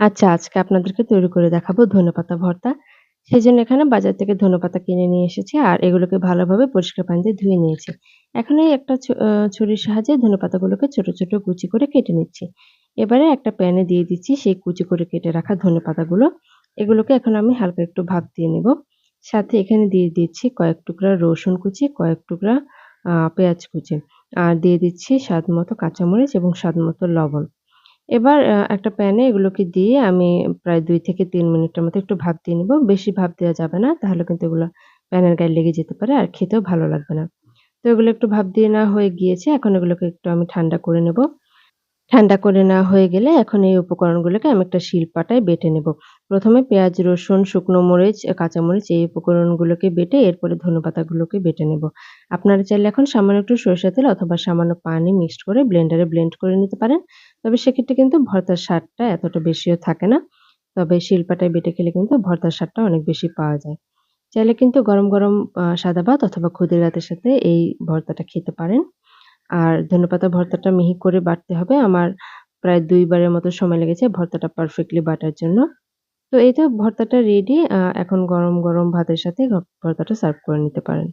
আচ্ছা, আজকে আপনাদেরকে তৈরি করে দেখাবো ধনেপাতা ভর্তা। সেই জন্য এখানে বাজার থেকে ধনেপাতা কিনে নিয়ে এসেছি আর এগুলোকে ভালোভাবে পরিষ্কার পানি দিয়ে ধুয়ে নিয়েছি। এখন এই একটা ছুরির সাহায্যে ধনেপাতাগুলোকে ছোট, ছোট কুচি করে কেটে নিচ্ছি। এবারে একটা প্যানে দিয়ে দিচ্ছি সেই কুচি করে কেটে রাখা ধনেপাতাগুলো। এগুলোকে এখন আমি হালকা একটু ভাপ দিয়ে নেব। সাথে এখানে দিয়ে দিচ্ছি কয়েক টুকরা রসুন কুচি, কয়েক টুকরা পেঁয়াজ কুচি। আর দিয়ে দিচ্ছি স্বাদ মতো কাঁচামরিচ এবং স্বাদ মতো লবণ। এবার একটা প্যানে এগুলোকে দিয়ে আমি প্রায় দুই থেকে তিন মিনিটের মতো একটু ভাপ দিয়ে নেব বেশি ভাপ দেওয়া যাবে না। তাহলে কিন্তু এগুলো প্যানের গায়ে লেগে যেতে পারে আর খেতেও ভালো লাগবে না। তো এগুলো একটু ভাপ দিয়ে না হয়ে গিয়েছে। এখন এগুলোকে একটু আমি ঠান্ডা করে নেব। ঠান্ডা করে নেওয়া হয়ে গেলে এখন এই উপকরণগুলোকে আমি একটা শিলপাটায় বেটে নেব। প্রথমে পেঁয়াজ, রসুন, শুকনো মরিচ, কাঁচামরিচ এই উপকরণগুলোকে বেটে এরপরে ধনেপাতাগুলোকে বেটে নেব। আপনারা চাইলে এখন সামান্য একটু সরিষার তেল অথবা সামান্য পানি মিক্সড করে ব্লেন্ডারে ব্লেন্ড করে নিতে পারেন। তবে সেক্ষেত্রে কিন্তু ভর্তার স্বাদটা এতটা বেশিও থাকে না। তবে শিলপাটায় বেটে খেলে কিন্তু ভর্তার স্বাদটা অনেক বেশি পাওয়া যায়। চাইলে কিন্তু গরম, গরম সাদা ভাত অথবা খুদের ভাতের সাথে এই ভর্তাটা খেতে পারেন। আর ধনেপাতা ভর্তাটা মিহি করে বাটতে হবে। আমার প্রায় ২ বারের মতো সময় লেগেছে ভর্তাটা পারফেক্টলি বাটার জন্য। তো এই তো ভর্তাটা রেডি। এখন গরম, গরম ভাতের সাথে ভর্তাটা সার্ভ করে নিতে পারেন।